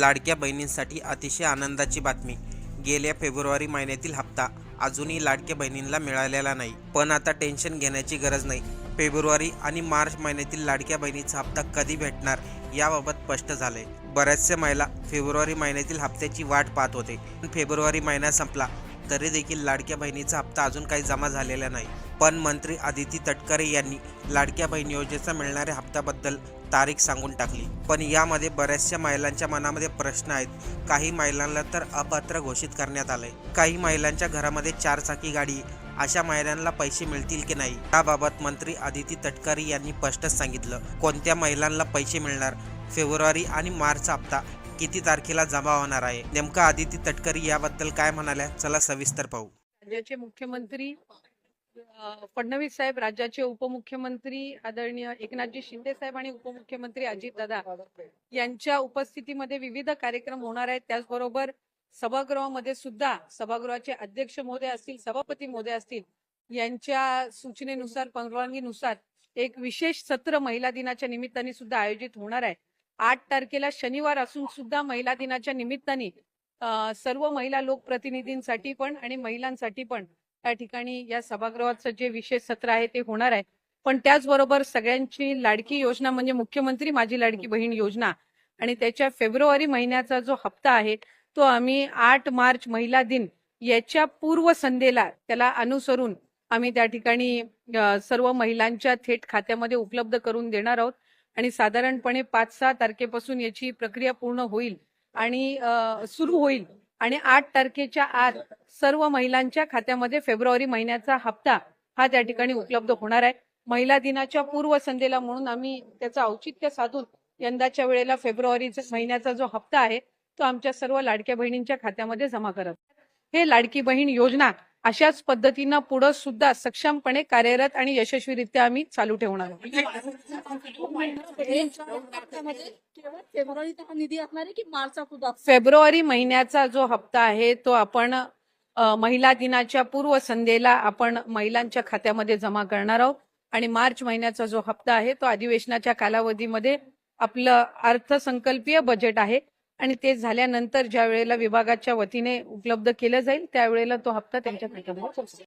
लाडक्या बहिणींसाठी अतिशय आनंदाची बातमी. गेल्या फेब्रुवारी महिन्यातील हप्ता अजूनही लाडक्या बहिणींना मिळालेला नाही. पण आता टेन्शन घेण्याची गरज नाही. फेब्रुवारी आणि मार्च महिन्यातील लाडक्या बहिणीचा हप्ता कधी भेटणार याबाबत स्पष्ट झालंय. बऱ्याचशा महिला फेब्रुवारी महिन्यातील हप्त्याची वाट पाहत होते. पण फेब्रुवारी महिना संपला. तरी देखील लाडक्या बहिणीचा हप्ता अजून काही जमा झालेला नाही. पण मंत्री आदिती तटकरे यांनी लाडक्या बहीण योजनेचा मिळणाऱ्या हप्त्याबद्दल तारीख सांगून टाकली. पण यामध्ये बऱ्याचशा महिलांच्या मनामध्ये प्रश्न आहेत. काही महिलांना तर अपात्र घोषित करण्यात आलंय. काही महिलांच्या घरामध्ये चारचाकी गाडी अशा महिलांना पैसे मिळतील की नाही? याबाबत मंत्री आदिती तटकरे यांनी स्पष्टच सांगितलं. कोणत्या महिलांना पैसे मिळणार? फेब्रुवारी आणि मार्च हप्ता किती तारखेला जमा होणार आहे? नेमका आदिती तटकरी याबद्दल काय म्हणाल्या? चला सविस्तर पाहू. राज्याचे मुख्यमंत्री फडणवीस साहेब राज्याचे उपमुख्यमंत्री आदरणीय एकनाथजी शिंदे साहेब आणि उपमुख्यमंत्री अजितदादा यांच्या उपस्थितीमध्ये विविध कार्यक्रम होणार आहेत. त्याचबरोबर सभागृहामध्ये सुद्धा सभागृहाचे अध्यक्ष महोदय असतील सभापती महोदय असतील यांच्या सूचनेनुसार परवानगीनुसार एक विशेष सत्र महिला दिनाच्या निमित्ताने सुद्धा आयोजित होणार आहे. आठ तारखेला शनिवार असून सुद्धा महिला दिनाच्या निमित्ताने सर्व महिला लोकप्रतिनिधींसाठी पण आणि महिलांसाठी पण त्या ठिकाणी या सभागृहाचं जे विशेष सत्र आहे ते होणार आहे. पण त्याचबरोबर सगळ्यांची लाडकी योजना म्हणजे मुख्यमंत्री माझी लाडकी बहीण योजना आणि त्याच्या फेब्रुवारी महिन्याचा जो हप्ता आहे तो आम्ही आठ मार्च महिला दिन याच्या पूर्व संध्येला त्याला अनुसरून आम्ही त्या ठिकाणी सर्व महिलांच्या थेट खात्यामध्ये उपलब्ध करून देणार आहोत. आणि साधारणपणे पाच सहा तारखेपासून याची प्रक्रिया पूर्ण होईल आणि सुरू होईल. आणि आठ तारखेच्या आत सर्व महिलांच्या खात्यामध्ये फेब्रुवारी महिन्याचा हप्ता हा त्या ठिकाणी उपलब्ध होणार आहे. महिला दिनाच्या पूर्वसंध्येला म्हणून आम्ही त्याचं औचित्य साधून यंदाच्या वेळेला फेब्रुवारी महिन्याचा जो हप्ता आहे तो आमच्या सर्व लाडक्या बहिणींच्या खात्यामध्ये जमा करत हे लाडकी बहीण योजना अशाच पद्धतीनं पुढे सुद्धा सक्षमपणे कार्यरत आणि यशस्वीरित्या आम्ही चालू ठेवणार आहोत. सुद्धा फेब्रुवारी महिन्याचा जो हप्ता आहे तो आपण महिला दिनाच्या पूर्व संध्येला आपण महिलांच्या खात्यामध्ये जमा करणार आहोत. आणि मार्च महिन्याचा जो हप्ता आहे तो अधिवेशनाच्या कालावधीमध्ये आपलं अर्थसंकल्पीय बजेट आहे. आणि ते झाल्यानंतर ज्या वेळेला विभागाच्या वतीने उपलब्ध केलं जाईल त्यावेळेला तो हप्ता त्यांच्या खात्यामध्ये